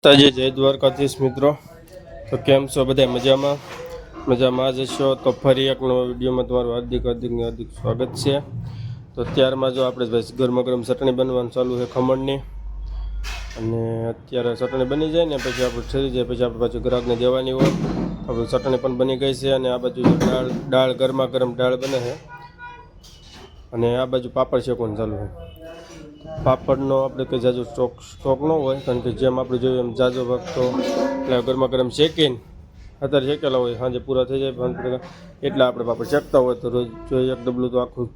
તાજી જય દ્વારકાધીશ મિત્રો. તો કેમ છો બધા? મજામાં? મજામાં જ છો? તો ફરી એક નવો વિડીયોમાં તમારું હાર્દિક હાર્દિક હાર્દિક સ્વાગત છે. તો ત્યારમાં જો આપણે ભાઈ ગરમા ગરમ ચટણી બનવાનું ચાલુ છે ખમણની. અને અત્યારે ચટણી બની જાય ને પછી આપણે ઠરી જાય, પછી આપણે પાછું ગ્રાહકને દેવાની હોય. આપણું ચટણી પણ બની ગઈ છે અને આ બાજુ દાળ દાળ ગરમા ગરમ દાળ બને છે. અને આ બાજુ પાપડ શેકવાનું ચાલુ છે. પાપડનો આપણે કંઈ જાજો સ્ટોક સ્ટોક ન હોય, કારણ કે જેમ આપણે જોઈએ એમ જાજો ભાગ તો એટલે ગરમા ગરમ શેકીને અત્યારે શેકેલા હોય, સાંજે પૂરા થઈ જાય એટલે આપણે પાપડ શેકતા હોય, તો રોજ જો એક ડબલું તો આખું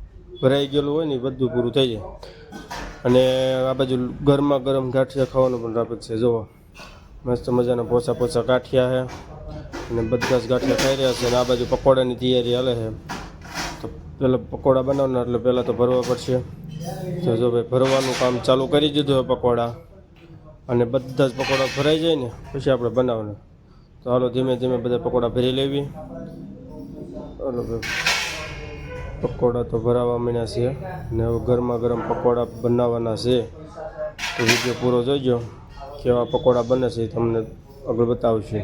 ભરાઈ ગયેલું હોય ને બધું પૂરું થઈ જાય. અને આ બાજુ ગરમા ગરમ ગાંઠિયા ખાવાનું પણ રાખે છે, જુઓ. મસ્ત મજાના પોસા પોસા ગાંઠિયા છે. અને બધા જ ગાંઠિયા ખાઈ રહ્યા છે, અને આ બાજુ પકોડાની તૈયારી હાલે છે. તો પહેલાં પકોડા બનાવના એટલે પહેલાં તો ભરવા પડશે. જો ભાઈ ભરવાનું કામ ચાલુ કરી દીધું હોય પકોડા. અને બધા જ પકોડા ભરાઈ જાય ને, પછી આપણે બનાવવાનું. તો હાલો ધીમે ધીમે બધા પકોડા ભરી લેવી. હાલો ભાઈ. પકોડા તો ભરાવા માંડ્યા છે. ને હવે ગરમા ગરમ પકોડા બનાવવાના છે. તો વીડિયો પૂરો જોઈજો, કેવા પકોડા બને છે એ તમને આગળ બતાવશું.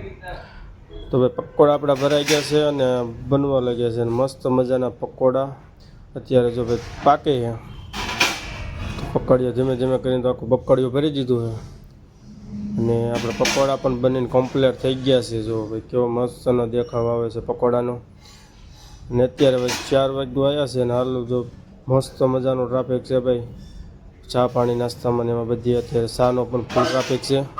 તો ભાઈ, પકોડા આપણા ભરાઈ ગયા છે અને બનવા લાગ્યા છે. અને મસ્ત મજાના પકોડા. અત્યારે જો ભાઈ પાકે છે. પકડીઓ ધીમે ધીમે કરીને તો આખું પકડીઓ ભરી દીધું છે. અને આપણે પકોડા પણ બનીને કમ્પ્લીટ થઈ ગયા છે. જો ભાઈ કેવો મસ્તનો દેખાવ આવે છે પકોડાનો. અને અત્યારે ભાઈ ચાર વાગ્યું આવ્યા છે અને હાલ જો મસ્ત મજાનો ટ્રાફિક છે ભાઈ. ચા પાણી નાસ્તામાં ને એમાં બધી અત્યારે શાનો પણ ફૂલ ટ્રાફિક છે.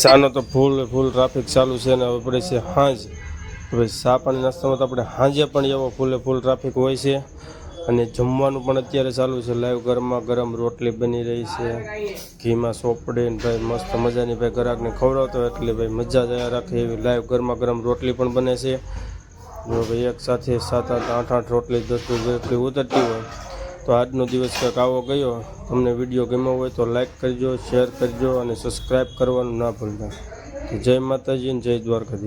શાનો તો ફૂલ ફૂલ ટ્રાફિક ચાલુ છે ને હવે પડે છે હાંજ. હવે ચા પાણી નાસ્તામાં તો આપણે હાંજે પણ એવો ફૂલે ફૂલ ટ્રાફિક હોય છે. અને જમવાનું પણ અત્યારે ચાલુ છે લાઈવ ગરમમાં ગરમ રોટલી બની રહી છે. ઘીમાં સોપડી ને ભાઈ મસ્ત મજાની ભાઈ ગ્રાહકને ખવડાવતો એટલે ભાઈ મજા જ રાખે એવી લાઈવ ગરમા ગરમ રોટલી પણ બને છે. જો ભાઈ એક સાથે સાત આઠ આઠ આઠ રોટલી, દસ રોટલી ઉતરતી હોય. તો આજનો દિવસ કંઈક આવો ગયો. તમને વીડિયો ગમ્યો હોય તો લાઇક કરજો, શેર કરજો અને સબસ્ક્રાઈબ કરવાનું ના ભૂલતા. જય માતાજી અને જય દ્વારકાધીશ.